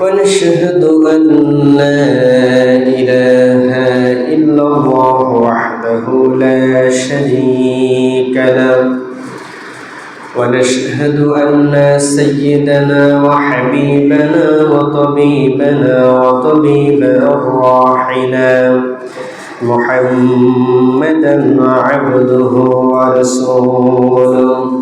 ونشهد أن لا إله إلا الله وحده لا شريك له. ونشهد أن سيدنا وحبيبنا وطبيبنا وطبيب أرواحنا محمدا عبده ورسوله.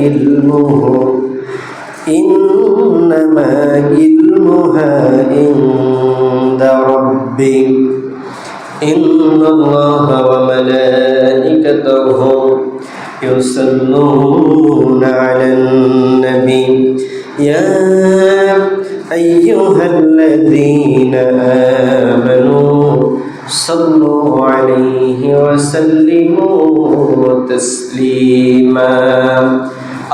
علمه. إنما علمها عند ربي. إن الله وملائكته يصلون على النبي. يا أيها الذين آمنوا صلوا عليه وسلموا تسليما.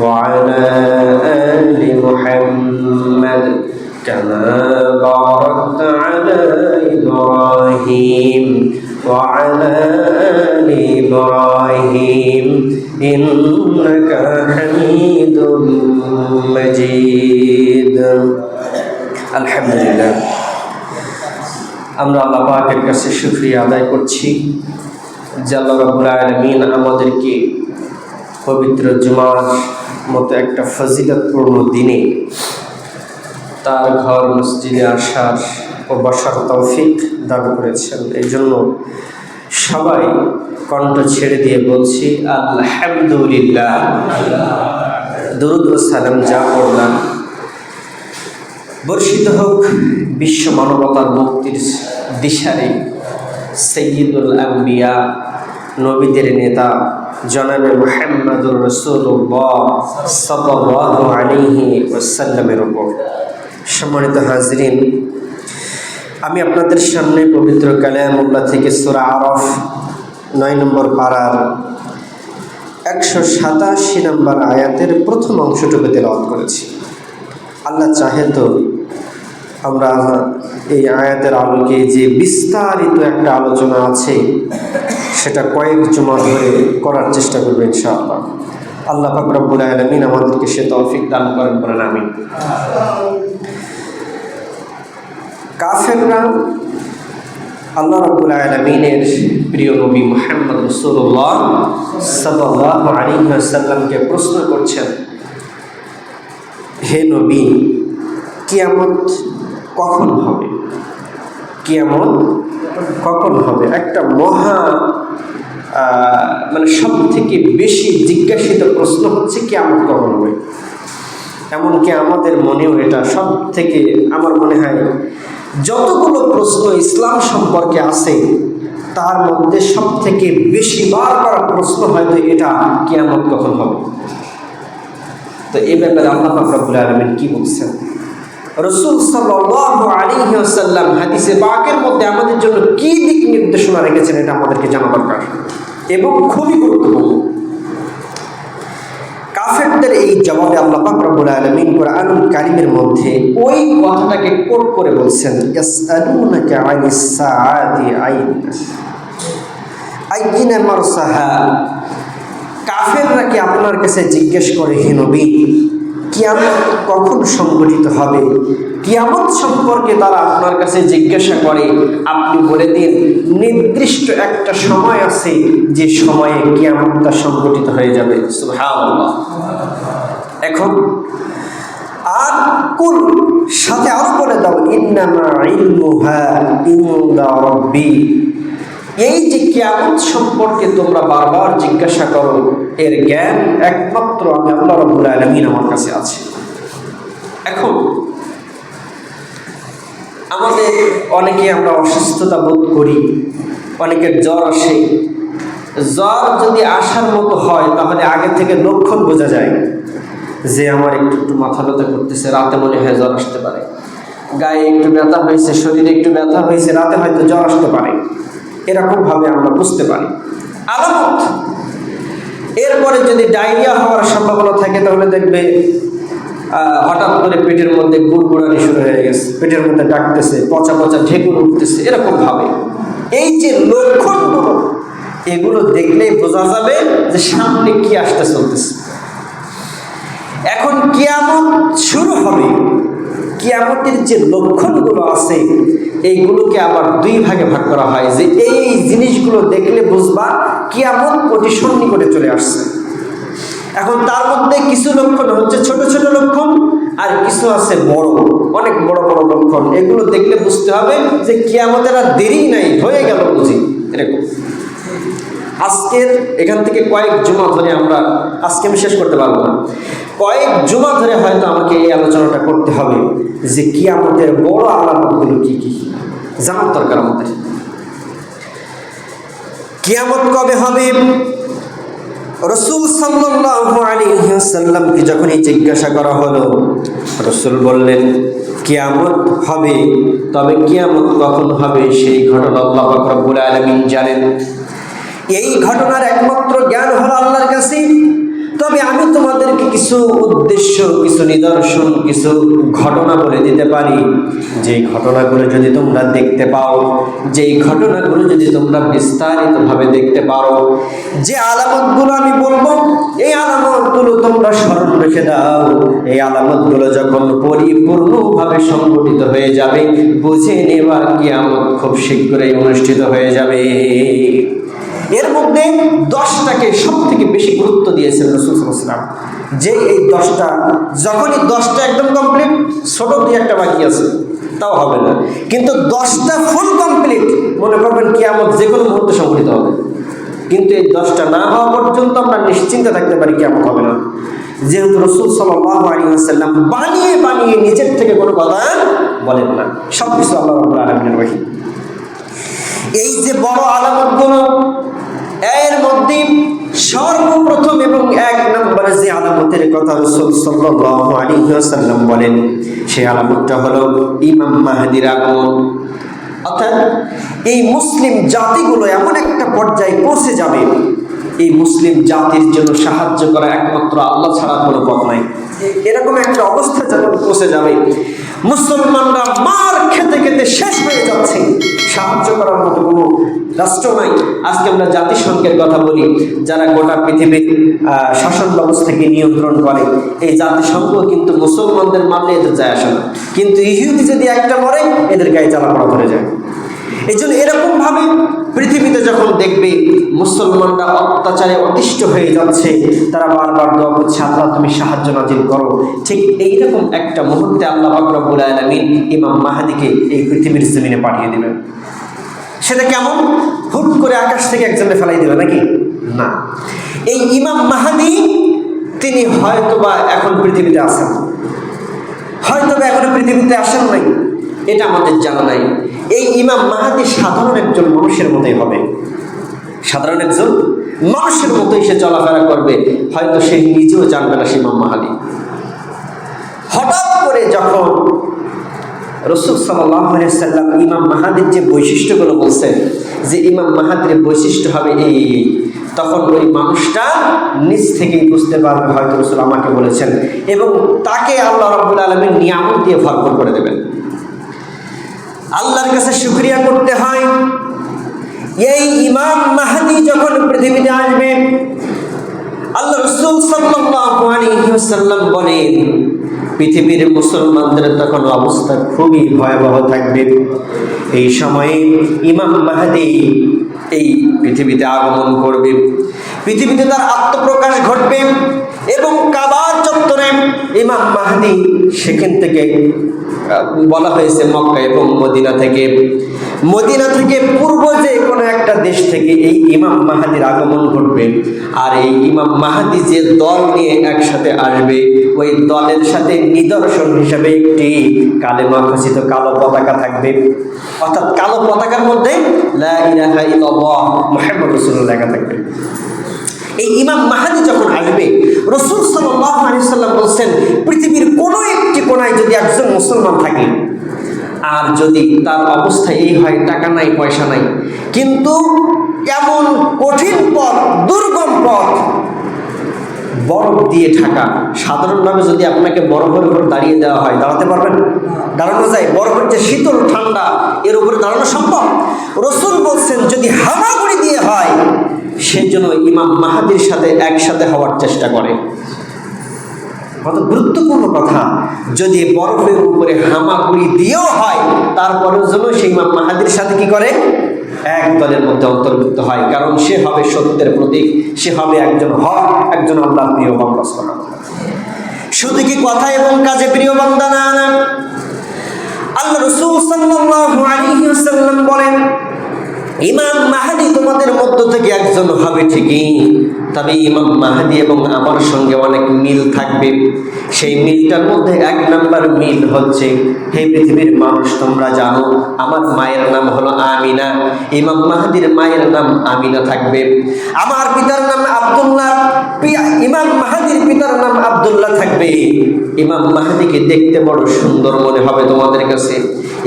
وعلى آل محمد كما باركت على إبراهيم وعلى آل إبراهيم إنك حميد مجيد الحمد لله আমরা আল্লাহ পাকের কাছে শুক্রিয়া আদায় করছি যে আল্লাহ রাবুল আলমিন আমাদেরকে পবিত্র জুমার মতো একটা ফজিলতপূর্ণ দিনে তার ঘর, মসজিদে আসার ও বসার তৌফিক দান করেছেন। এই জন্য সবাই কণ্ঠ ছেড়ে দিয়ে বলছি, আলহামদুলিল্লাহ। দরুদ ও সালাম যা পড়লাম, বর্ষিত হোক বিশ্ব মানবতার মুক্তির দিশারে, সৈয়দুল আম্বিয়া, নবীদের নেতা জনাবে মোহাম্মদুর রসুল্লাহ সাল্লাহ আলিহি ওসাল্লামের ওপর সম্মানিত হাজরিন, আমি আপনাদের সামনে পবিত্র কালামুল্লাহ থেকে সুরা আরফ নয় নম্বর পাড়ার একশো সাতাশি নম্বর আয়াতের প্রথম অংশটুকু তেলাওয়াত করেছি। আল্লাহ চাহে তো আমরা এই আয়াতের আলোকে যে বিস্তারিত একটা আলোচনা আছে সেটা কয়েক জমা ধরে করার চেষ্টা করব ইনশাআল্লাহ। আল্লাহ ফাকরাবুল আলমিন আমাদেরকে সে তৌফিক দান করেন বলেন আমি কাফেররা আল্লাহ রাবুল আলমিনের প্রিয় নবী মোহাম্মদ রসুল্লাহ সাল্লাহ আলী সাল্লামকে প্রশ্ন করছেন, হে নবী, কিয়ামত কখন হবে? কিয়ামত কখন হবে? একটা মহা মানে সব থেকে বেশি জিজ্ঞাসিত প্রশ্ন হচ্ছে, কিয়ামত কখন হবে? এমনকি আমাদের মনেও এটা সব থেকে আমার মনে হয়, যতগুলো প্রশ্ন ইসলাম সম্পর্কে আছে, তার মধ্যে সব থেকে বেশি বার প্রশ্ন হয়তো এটা, কিয়ামত কখন হবে? তো এই ব্যাপারে আল্লাহ ফাকরাবুল আলমিন কি বলছেন? রসুল ওয়াসাল্লাম হাদিসে পাকের মধ্যে আমাদের জন্য কি দিক নির্দেশনা রেখেছেন, এটা আমাদেরকে জানা দরকার। এবং খুবই গুরুত্বপূর্ণ। কাফেরদের এই জবাবে আল্লাহ পাক আলামিন কোরআনুল কারীমের মধ্যে ওই কথাটাকে কোট করে বলছেন কাফেররা কি আপনার কাছে জিজ্ঞেস করে, হে নবী? কিয়ামত কখন সংগঠিত হবে? কিয়ামত সম্পর্কে তারা আপনার কাছে জিজ্ঞাসা করে, আপনি বলে দিন, নির্দিষ্ট একটা সময় আছে যে সময়ে কিয়ামতটা সংগঠিত হয়ে যাবে। এখন, আর কোন সাথে আরও বলে দাও, ইন্নামা ইলমুহা ইনদা রাব্বি। এই যে কিয়ামত সম্পর্কে তোমরা বারবার জিজ্ঞাসা করো, এর জ্ঞান একমাত্র আমি আল্লাহ রব্বুল আলামিন আমার কাছে আছে। এখন, আমাদের অনেকে আমরা অসুস্থতা বোধ করি, অনেকের জ্বর আসে। জ্বর যদি আসার মতো হয়, তাহলে আগে থেকে লক্ষণ বোঝা যায় যে আমার একটু একটু মাথা ব্যথা করতেছে, রাতে মনে হয় জ্বর আসতে পারে। গায়ে একটু ব্যথা হয়েছে, শরীরে একটু ব্যথা হয়েছে, রাতে হয়তো জ্বর আসতে পারে। এরকমভাবে আমরা বুঝতে পারি। আলামত। এরপরে যদি ডায়রিয়া হওয়ার সম্ভাবনা থাকে, তাহলে দেখবে হঠাৎ করে পেটের মধ্যে গুড়গুড়ানি শুরু হয়ে গেছে। পেটের মধ্যে ডাকতেছে, পচা পচা ঢেকুর উঠতেছে এরকম ভাবে এই যে লক্ষণগুলো, এগুলো দেখলেই বোঝা যাবে যে সামনে কি আসতে চলতেছে। এখন কিয়ামত শুরু হবে। কিয়ামতের যে লক্ষণগুলো আছে, এইগুলোকে আবার দুই ভাগে ভাগ করা হয় যে এই জিনিসগুলো দেখলে বুঝবা কিয়ামত অতি সন্নিকটে চলে আসছে। এখন তার মধ্যে কিছু লক্ষণ হচ্ছে ছোট ছোট লক্ষণ আর কিছু আছে বড়, অনেক বড় বড় লক্ষণ। এগুলো দেখলে বুঝতে হবে যে কিয়ামতের আর দেরি নাই, হয়ে গেল বুঝি। এরকম। আজকের এখান থেকে কয়েক জুমা ধরে আমরা আজকে আমি শেষ করতে পারব না। কয়েক জুমা ধরে হয়তো আমাকে এই আলোচনাটা করতে হবে যে কিয়ামতের বড় আলামতগুলো কি কি? জানার দরকার আমাদের। কিয়ামত কবে হবে? রসুল ওয়াসাল্লামকে যখনই জিজ্ঞাসা করা হলো, রসুল বললেন, কিয়ামত হবে, তবে কিয়ামত কখন হবে? সেই ঘটনা আল্লাহ রব্বুল আলামিন জানেন। এই ঘটনার একমাত্র জ্ঞান হলো আল্লাহর কাছে। তবে আমি তোমাদেরকে কিছু উদ্দেশ্য, কিছু নিদর্শন, কিছু ঘটনা বলে দিতে পারি। যে ঘটনাগুলো যদি তোমরা দেখতে পাও, যেই ঘটনাগুলো যদি তোমরা বিস্তারিতভাবে দেখতে পারো, যে আলামতগুলো আমি বলব, এই আলামতগুলো তোমরা স্মরণ রেখে দাও। এই আলামতগুলো যখন পরিপূর্ণভাবে সংগঠিত হয়ে যাবে, বুঝে নেবার কিয়ামত খুব শীঘ্রই অনুষ্ঠিত হয়ে যাবে। এর মধ্যে দশটাকে সব থেকে বেশি গুরুত্ব দিয়েছেন রসুল সাল্লাম যে এই দশটা, যখনই দশটা একদম কমপ্লিট ছোট দুই একটা বাকি আছে, তাও হবে না। কিন্তু দশটা ফুল কমপ্লিট মনে করবেন কি আমার যে কোনো মুহূর্তে সংগঠিত হবে। কিন্তু এই দশটা না হওয়া পর্যন্ত আমরা নিশ্চিন্তে থাকতে পারি কেমন হবে না। যেহেতু রসুল সাল্লাম বানিয়ে বানিয়ে নিজের থেকে কোনো কথা বলেন না। সব কিছু আল্লাহ আলমিনের বাহি এই যে বড় আলামতগুলো, এর মধ্যে সর্বপ্রথম এবং এক নম্বরে যে আলামতের কথা রসুল ওয়াসাল্লাম বলেন, সেই আলামতটা হলো ইমাম মাহদির আগমন। অর্থাৎ এই মুসলিম জাতিগুলো এমন একটা পর্যায়ে পৌঁছে যাবে, এই মুসলিম জাতির জন্য সাহায্য করা একমাত্র আল্লাহ ছাড়া কোনো পথ নাই। এরকম একটা অবস্থা যখন পৌঁছে যাবে মুসলমানরা মার খেতে খেতে শেষ হয়ে যাচ্ছে। সাহায্য করার মতো কোনো রাষ্ট্র নাই। আজকে আমরা জাতিসংঘের কথা বলি, যারা গোটা পৃথিবীর শাসন ব্যবস্থাকে নিয়ন্ত্রণ করে। এই জাতিসংঘ কিন্তু মুসলমানদের মারলে এদের যায় আসে না। কিন্তু ইহুদি যদি একটা মরে এদের গায়ে জ্বালা পড়া ধরে যায়। এই জন্য এরকমভাবে পৃথিবীতে যখন দেখবে মুসলমানরা অত্যাচারে অতিষ্ঠ হয়ে যাচ্ছে, তারা বারবার দোয়া করছে, আল্লাহ, তুমি সাহায্য নাজিল করো। ঠিক এইরকম একটা মুহূর্তে আল্লাহ রব্বুল আলমিন ইমাম মাহাদিকে এই পৃথিবীর জমিনে পাঠিয়ে দেবেন। সেটা কেমন? হুট করে আকাশ থেকে একজনে ফেলাই দেবে নাকি? না। এই ইমাম মাহাদি, তিনি হয়তোবা এখন পৃথিবীতে আছেন। হয়তোবা এখন পৃথিবীতে আসেন নাই। এটা আমাদের জানা নাই। এই ইমাম মাহাদি সাধারণ একজন মানুষের মতোই হবে। সাধারণ একজন মানুষের মতোই সে চলাফেরা করবে। হয়তো সে নিজেও জানবে না সে ইমাম মাহাদি। হঠাৎ করে যখন রসুল সাল্লাম ইমাম মাহাদির যে বৈশিষ্ট্যগুলো বলছেন, যে ইমাম মাহাদির বৈশিষ্ট্য হবে এই। তখন ওই মানুষটা নিজ থেকেই বুঝতে পারবে, হয়তো রসুল আমাকে বলেছেন এবং তাকে আল্লাহ রব্বুল আলমীর নিয়ামত দিয়ে ভরপুর করে দেবেন। আল্লাহর কাছে শুক্রিয়া করতে হয়। এই ইমাম মাহাদি যখন পৃথিবীতে আসবে, আল্লাহ রসুল সাল্লাহ আলাইহি ওয়াসাল্লাম বলেন পৃথিবীর মুসলমানদের তখন অবস্থা খুবই ভয়াবহ থাকবে। এই সময়ে ইমাম মাহাদি এই পৃথিবীতে আগমন করবে। পৃথিবীতে তার আত্মপ্রকাশ ঘটবে এবং কাবার চত্বরে ইমাম মাহাদি সেখান থেকে বলা হয়েছে মক্কা এবং মদিনা থেকে। মদিনা থেকে পূর্ব যে কোনো একটা দেশ থেকে এই ইমাম মাহাদির আগমন ঘটবে। আর এই ইমাম মাহাদি যে দল নিয়ে একসাথে আসবে, ওই দলের সাথে নিদর্শন হিসাবে একটি কালেমা খচিত কালো পতাকা থাকবে। অর্থাৎ কালো পতাকার মধ্যে মুহাম্মদ রাসূলুল্লাহ লেখা থাকবে। এই ইমাম মাহাদি যখন আসবে, রসুল সাল্লাম বলছেন, পৃথিবীর কোনো একটি কোনায় যদি একজন মুসলমান থাকে, আর যদি তার অবস্থা এই হয়, টাকা নাই, পয়সা নাই, কিন্তু এমন কঠিন পথ, দুর্গম পথ বরফ দিয়ে ঢাকা। সাধারণভাবে যদি আপনাকে বরফের উপর দাঁড়িয়ে দেওয়া হয়, দাঁড়াতে পারবেন? দাঁড়ানো যায়। বরফের যে শীতল ঠান্ডা, এর উপরে দাঁড়ানো সম্ভব? রসুল বলছেন, যদি হামাগুড়ি দিয়ে হয় সেই জন্য ইমাম মাহাদির সাথে একসাথে হওয়ার চেষ্টা করে। কত গুরুত্বপূর্ণ কথা। যদি বরফের উপরে হামাগুড়ি দিয়েও হয় তারপরেও জন্য সেই ইমাম মাহাদির সাথে কি করে? এক দলের মধ্যে অন্তর্ভুক্ত হয়। কারণ সে হবে সত্যের প্রতীক, সে হবে একজন হক, একজন আল্লাহ প্রিয় বাংলা শুধু কি কথা এবং কাজে প্রিয় বান্দা না আল্লাহ রসুল ওয়াসাল্লাম বলেন ইমাম মাহাদি তোমাদের মধ্য থেকে একজন হবে ঠিকই, তবে ইমাম মাহাদি এবং আমার সঙ্গে অনেক মিল থাকবে। সেই মিলটার মধ্যে এক নাম্বার মিল হচ্ছে, হে পৃথিবীর মানুষ, তোমরা জানো, আমার মায়ের নাম হলো আমিনা। ইমাম মাহাদির মায়ের নাম আমিনা থাকবে। আমার পিতার নাম আব্দুল্লাহ ইমাম মাহাদির পিতার নাম আব্দুল্লাহ থাকবে। ইমাম মাহাদিকে দেখতে বড় সুন্দর মনে হবে তোমাদের কাছে।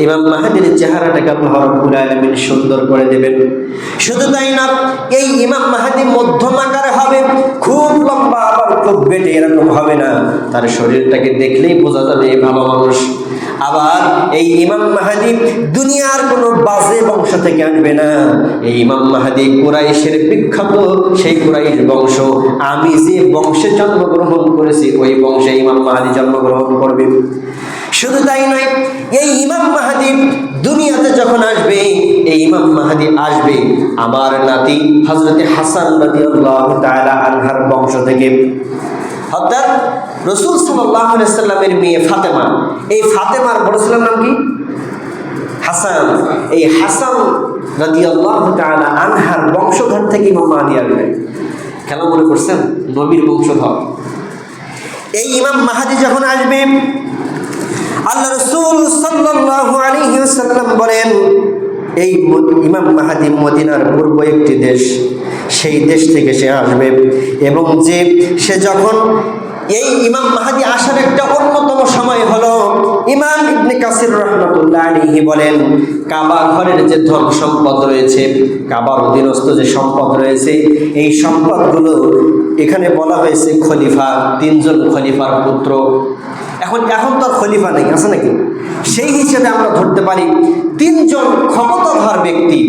ইমাম মাহাদির চেহারাটাকে আল্লাহ রব্বুল আলমিন সুন্দর করে দেবেন। শুধু তাই না, এই ইমাম মাহাদি মধ্যম আকারে হবে, খুব লম্বা খুব বেটে এরকম হবে না। তার শরীরটাকে দেখলেই বোঝা যাবে এই ভালো মানুষ। আবার এই ইমাম মাহাদি দুনিয়ার কোনো বাজে বংশ থেকে আনবে না। এই ইমাম মাহাদি কুরাইশের বিখ্যাত সেই কুরাইশ বংশ। আমি যে বংশে জন্মগ্রহণ করেছি, ওই বংশে ইমাম মাহাদি জন্মগ্রহণ করবে। শুধু তাই নয়, এই ইমাম মাহাদি দুনিয়াতে যখন আসবে, এই ইমাম মাহাদি আসবে, আমার নাতি হজরতে হাসান আনহার বংশ থেকে। অর্থাৎ রসুল সাল্লামের মেয়ে ফাতেমা। এই ফাতেমার বড় ছেলের নাম কি? হাসান। এই হাসান রাদিয়াল্লাহু তাআলা আনহার বংশধর থেকে ইমাম মাহাদি আসবে। খেলা মনে করছেন? নবীর বংশধর। এই ইমাম মাহাদি যখন আসবে আল্লাহ রসুল সাল্লাল্লাহু আলাইহি ওয়াসাল্লাম বলেন, এই ইমাম মাহাদি মদিনার পূর্ব একটি দেশ, সেই দেশ থেকে সে আসবে এবং যে সে যখন এই ইমাম মাহাদি আসার একটা অন্যতম সময় হলো, ইমাম ইবনে কাসির রহমতুল্লাহ আলাইহি বলেন, কাবা ঘরের যে ধন সম্পদ রয়েছে, কাবার অধীনস্থ যে সম্পদ রয়েছে, এই সম্পদগুলো এখানে বলা হয়েছে খলিফা, তিনজন খলিফার পুত্র। এখন এখন তো খলিফা নেই, আছে নাকি? সেই হিসেবে আমরা ধরতে পারি তিনজন ক্ষমতাধর ব্যক্তি,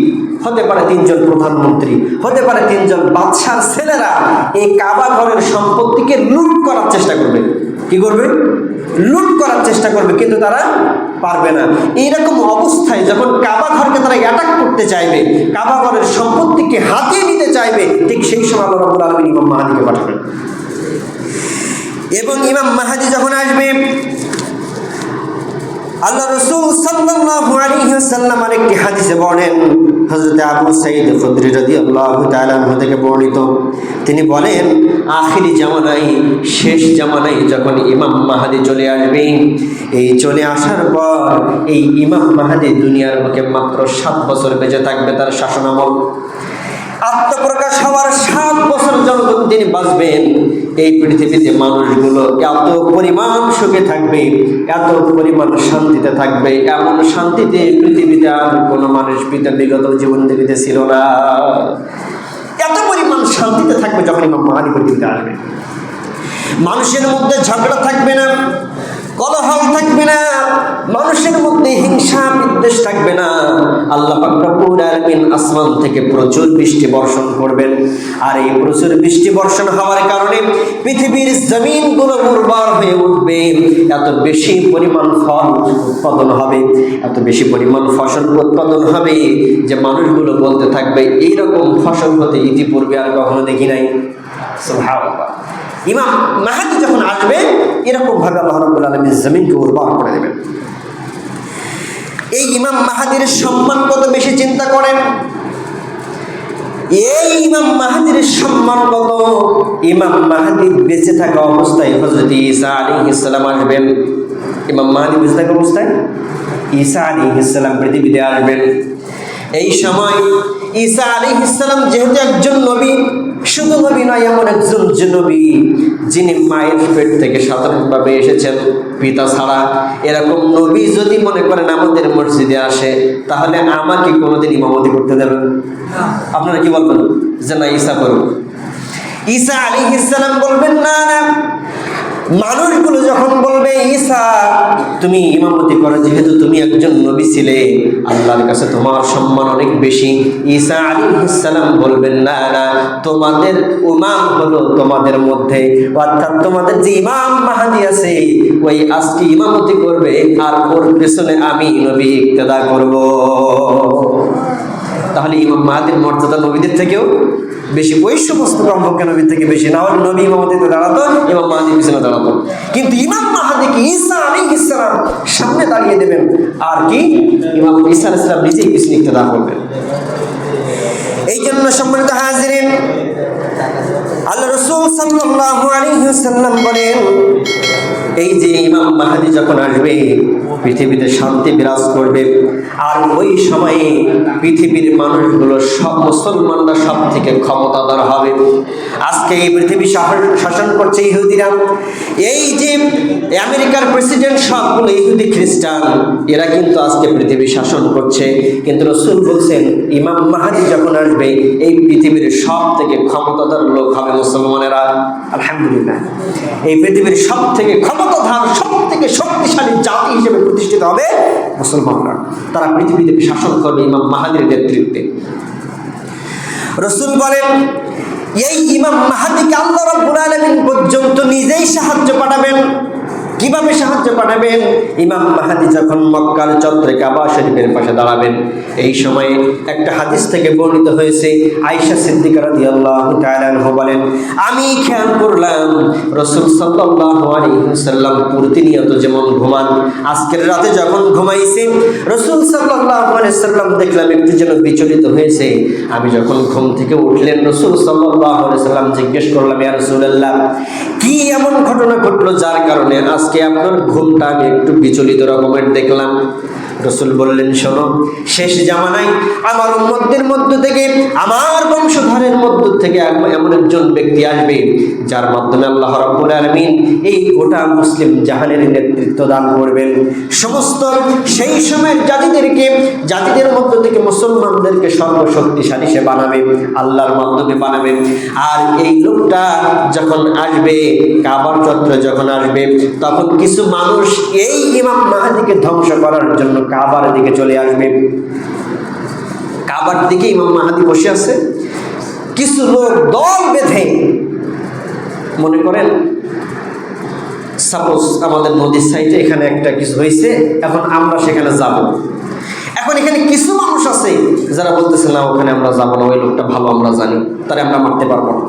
হতে পারে তিনজন প্রধানমন্ত্রী, হতে পারে তিনজন বাদশার ছেলেরা এই কাবা ঘরের সম্পত্তিকে লুট করার চেষ্টা করবে। কি করবে? লুট করার চেষ্টা করবে, কিন্তু তারা পারবে না। এইরকম অবস্থায় যখন কাবা ঘরকে তারা অ্যাটাক করতে চাইবে, কাবা ঘরের সম্পত্তিকে হাতিয়ে নিতে চাইবে, ঠিক সেই সময় আল্লাহ রাব্বুল আলামিন ইমাম মাহাদিকে পাঠাবেন। এবং ইমাম মাহাদি যখন আসবে আল্লাহ রসুল সাল্লাল্লাহু আলাইহি ওয়াসাল্লাম আরেকটি হাদিসে বলেন হজরত আবু সাইদ খুদ্রি রদি আল্লাহ তালাহ থেকে বর্ণিত। তিনি বলেন, আখিরি জামানায়, শেষ জামানায় যখন ইমাম মাহাদি চলে আসবে, এই চলে আসার পর এই ইমাম মাহাদি দুনিয়ার বুকে মাত্র সাত বছর বেঁচে থাকবে তার শাসনামল। আত্মপ্রকাশ হওয়ার সাত বছর যতক্ষণ তিনি বাঁচবেন, এই পৃথিবীতে মানুষগুলো এত পরিমাণ সুখে থাকবে, এত পরিমাণ শান্তিতে থাকবে। এমন শান্তিতে পৃথিবীতে আর কোনো মানুষ বিগত জীবন দেবীতে ছিল না। এত পরিমাণ শান্তিতে থাকবে যখন ইমাম মাহাদি পৃথিবীতে আসবে। মানুষের মধ্যে ঝগড়া থাকবে না। কলহল থাকবে না, মানুষের মধ্যে হিংসা বিদ্বেষ থাকবে না। আল্লাহ আসমান থেকে প্রচুর বৃষ্টি বর্ষণ করবেন। আর এই প্রচুর বৃষ্টি বর্ষণ হওয়ার কারণে পৃথিবীর জমিনগুলো উর্বর হয়ে উঠবে। এত বেশি পরিমাণ ফল উৎপাদন হবে, এত বেশি পরিমাণ ফসল উৎপাদন হবে যে মানুষগুলো বলতে থাকবে, এইরকম ফসল হতে ইতিপূর্বে আর কখনো দেখি নাই। ইমাম মাহাদি যখন আসবে এরকম ভাবে আল্লাহ রাব্বুল আলামিন জমিনকে উর্বর করে দেবেন। এই ইমাম মাহাদির সম্মান কত বেশি চিন্তা করেন? এই ইমাম মাহাদির সম্মান কত? ইমাম মাহাদি বেঁচে থাকা অবস্থায় হজরত ঈসা আলী ইসলাম আসবেন। ইমাম মাহাদি বেঁচে থাকা অবস্থায় ঈসা আলী ইসলাম পৃথিবীতে আসবেন। এই সময় ঈসা আলী ইসলাম যেহেতু একজন নবী শুধু নবী নয়, এমন একজন যে যিনি মায়ের পেট থেকে সাধারণভাবে এসেছেন, পিতা ছাড়া। এরকম নবী যদি মনে করেন আমাদের মসজিদে আসে, তাহলে আমাকে কোনোদিন ইমামতি করতে দেবেন? আপনারা কি বলবেন? যে না ইসা করুন ঈসা আলী ইসলাম বলবেন, না না। মানুষগুলো যখন বলবে, ঈসা, তুমি ইমামতি করো, যেহেতু তুমি একজন নবী ছিলে, আল্লাহর কাছে তোমার সম্মান অনেক বেশি। ঈসা আলী ইসালাম বলবেন, না না, তোমাদের উমাম হলো তোমাদের মধ্যে। অর্থাৎ তোমাদের যে ইমাম মাহাদি আছে, ওই আজকে ইমামতি করবে, আর ওর পেছনে আমি নবী ইক্তেদা করব। তাহলে ইমাম মাহাদির মর্যাদা নবীদের থেকেও বেশি। ওই সমস্ত কমপক্ষে নবীর থেকে বেশি? না হলে নবী ইমামতিতে দাঁড়াতো, ইমাম মাহাদির পিছনে দাঁড়াতো। কিন্তু ইমাম মাহাদিকে ঈসা আলী ইসলাম সামনে দাঁড়িয়ে দেবেন? আর কি? ইমাম ঈসা আলাইহিস সালাম নিজেই পিছনে ইক্তেদা করবেন। এই জন্য সম্মানিত হাজিরিন, আল্লাহ রসুল সাল্লাল্লাহু আলাইহি ওয়াসাল্লাম বলেন, এই যে ইমাম মাহাদি যখন আসবে, পৃথিবীতে শান্তি বিরাজ করবে। আর ওই সময়ে পৃথিবীর মানুষগুলো সব মুসলমানরা সব থেকে ক্ষমতাধর হবে। আজকে এই পৃথিবী শাসন- করছে ইহুদিরা। এই যে আমেরিকার প্রেসিডেন্ট সবগুলো ইহুদি খ্রিস্টান, এরা কিন্তু আজকে পৃথিবী শাসন করছে। কিন্তু রসুল বলছেন, ইমাম মাহাদি যখন আসবে, এই পৃথিবীর সব থেকে ক্ষমতাধর লোক হবে মুসলমানেরা। আলহামদুলিল্লাহ। এই পৃথিবীর সব থেকে ক্ষমতাধার সব থেকে শক্তিশালী জাতি হিসেবে প্রতিষ্ঠিত হবে মুসলমানরা। তারা পৃথিবীতে শাসন করবে ইমাম মাহাদির নেতৃত্বে। রসুল বলেন, এই ইমাম মাহাদিকে আল্লাহ রাব্বুল আলামিন পর্যন্ত নিজেই সাহায্য পাঠাবেন। কীভাবে সাহায্য পাঠাবেন ইমাম মাহাদি যখন মক্কার চন্দ্রে কাবা শরীফের পাশে দাঁড়াবেন, এই সময়ে একটা হাদিস থেকে বর্ণিত হয়েছে, আয়েশা সিদ্দিকা রাদিয়াল্লাহু তাআলা বলেন, আমি খেয়াল করলাম, রাসূল সাল্লাল্লাহু আলাইহি ওয়াসাল্লাম প্রতিনিয়ত যেমন ঘুমান, আজকের রাতে যখন ঘুমাইছে, রাসূল সাল্লাল্লাহু আলাইহি ওয়াসাল্লাম দেখলাম একটু যেন বিচলিত হয়েছে। আমি যখন ঘুম থেকে উঠলেন, রসুল সাল্লাল্লাহু আলাইহি ওয়াসাল্লাম জিজ্ঞেস করলাম, ইয়া রাসূলুল্লাহ, কি এমন ঘটনা ঘটলো যার কারণে আজকে আপনার ঘুমটা আমি একটু বিচলিত রকমের দেখলাম। রসুল বললেন, শোনো, শেষ জামানায় আমার উম্মতদের মধ্য থেকে, আমার বংশধরের মধ্য থেকে এমন একজন ব্যক্তি আসবে, যার মাধ্যমে আল্লাহ রাব্বুল আলামিন এই গোটা মুসলিম জাহানের নেতৃত্ব দান করবেন। সমস্ত সেই সময়ের জাতিদেরকে, জাতিদের মধ্য থেকে মুসলমানদেরকে সর্বশক্তিশালী সে বানাবে, আল্লাহর মাধ্যমে বানাবে। আর এই লোকটা যখন আসবে, কাবার চত্র যখন আসবে, তখন কিছু মানুষ এই ইমাম মাহাদিকে ধ্বংস করার জন্য কাবার দিকে চলে আসবে। কাবার দিকে ইমাম মাহাদি বসে আছে। কিছু লোক দল বেঁধে মনে করেন সাপোজ আমাদের নদীর সাইডে এখানে একটা কিছু হয়েছে, এখন আমরা সেখানে যাব। এখন এখানে কিছু মানুষ আছে যারা বলতেছে, না, ওখানে আমরা যাব না, ওই লোকটা ভালো, আমরা জানি, তারে আমরা মারতে পারব না।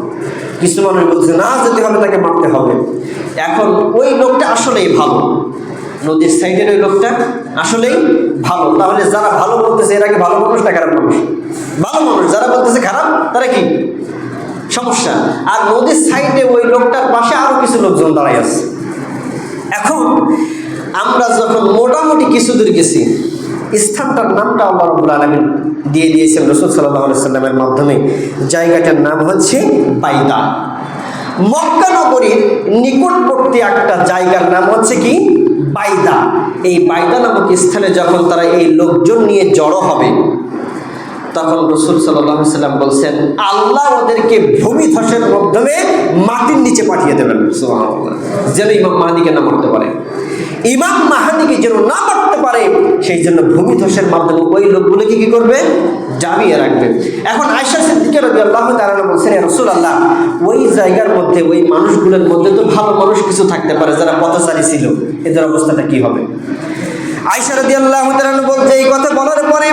কিছু মানুষ বলছে, না যেতে হবে তাকে মারতে হবে। এখন ওই লোকটা আসলেই ভালো। নদীর সাইডের ওই লোকটা আসলেই ভালো। তাহলে যারা ভালো বলতেছে, এরা কি ভালো মানুষ না খারাপ মানুষ? ভালো মানুষ। যারা বলতেছে খারাপ, তারা কি? সমস্যা। আর নদীর সাইডে ওই লোকটার পাশে আরও কিছু লোকজন দাঁড়াই আছে। এখন আমরা যখন মোটামুটি কিছু দূর গেছি, স্থানটার নামটা আল্লাহ রবুল আলমিন দিয়ে দিয়েছেন রসুল সাল্লাহ সাল্লামের মাধ্যমে। জায়গাটার নাম হচ্ছে বাইদা। মক্কা নগরীর নিকটবর্তী একটা জায়গার নাম হচ্ছে কি? বাইদা। এই বাইদা নামক স্থানে যখন তারা এই লোকজন নিয়ে জড়ো হবে, তখন রসুল সাল্লাহ সাল্লাম বলছেন, আল্লাহ ওদেরকে ভূমি ধসের মাধ্যমে মাটির নিচে পাঠিয়ে দেবেন। যেন ইমাম মাহাদিকে না মারতে পারে। ইমাম মাহাদিকে যেন না মারতে পারে, সেই জন্য ভূমি ধসের মাধ্যমে ওই লোকগুলোকে কি করবে? জামিয়ে রাখবে। এখন আয়সা সিদ্দিকের রবি আল্লাহ তারা বলছেন রসুল আল্লাহ ওই জায়গার মধ্যে, ওই মানুষগুলোর মধ্যে তো ভালো মানুষ কিছু থাকতে পারে যারা পথচারী ছিল। এদের অবস্থাটা কি হবে? আয়সা রদি আল্লাহ বলছে, এই কথা বলার পরে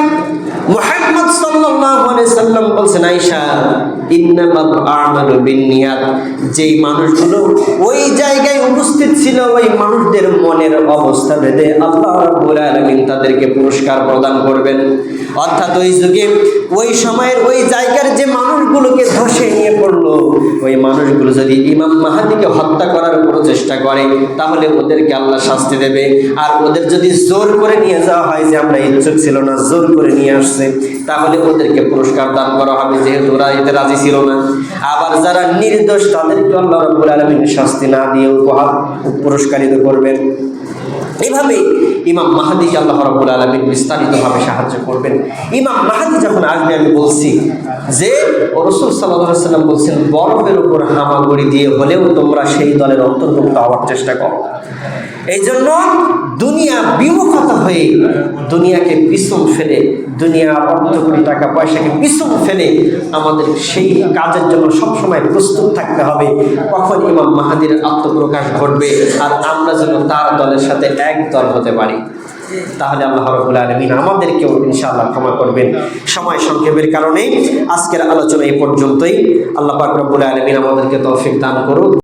মুহাম্মদ সাল্লাম বলছেন বিন্নিয়াত যেই মানুষগুলো ওই জায়গায় উপস্থিত ছিল, ওই মানুষদের মনের অবস্থা ভেদে আল্লাহ তাদেরকে পুরস্কার প্রদান করবেন। অর্থাৎ ওই যুগে ওই সময়ের ওই জায়গার যে মানুষগুলোকে ধসে নিয়ে পড়ল ওই মানুষগুলো যদি ইমাম মাহাদিকে হত্যা করার প্রচেষ্টা করে, তাহলে ওদেরকে আল্লাহ শাস্তি দেবে। আর ওদের যদি জোর করে নিয়ে যাওয়া হয় যে আমরা ইচ্ছুক ছিল না, জোর করে নিয়ে আসছে, তাহলে ওদেরকে পুরস্কার দান করা হবে, যেহেতু ওরা এতে রাজি ছিল না। আবার যারা নির্দোষ, তাদেরকে আল্লাহ রাব্বুল আলামিন শাস্তি না দিয়ে উপহার পুরস্কারিত করবেন। এভাবে ইমাম মাহাদিকে আল্লাহ রাব্বুল আলামিন বিস্তারিতভাবে সাহায্য করবেন। ইমাম মাহাদি যখন আসবে, আমি বলছি যে রসুল সাল্লাম বলছেন, বরফের উপর হামাগুড়ি দিয়ে হলেও তোমরা সেই দলের অন্তর্ভুক্ত হওয়ার চেষ্টা করো। এই জন্য দুনিয়া বিমুখতা হয়ে দুনিয়াকে পিছন ফেলে দুনিয়া অর্থ কোটি টাকা পয়সাকে পিছন ফেলে আমাদের সেই কাজের জন্য সবসময় প্রস্তুত থাকতে হবে। কখন ইমাম মাহাদির আত্মপ্রকাশ ঘটবে আর আমরা যেন তার দলের সাথে এক দল হতে পারি? তাহলে আল্লাহ রবুল আলমিন আমাদেরকেও ইনশাআল্লাহ ক্ষমা করবেন। সময় সংক্ষেপের কারণে আজকের আলোচনা এই পর্যন্তই। আল্লাহ পাক রব্বুল আলমিন আমাদেরকে তৌফিক দান করুন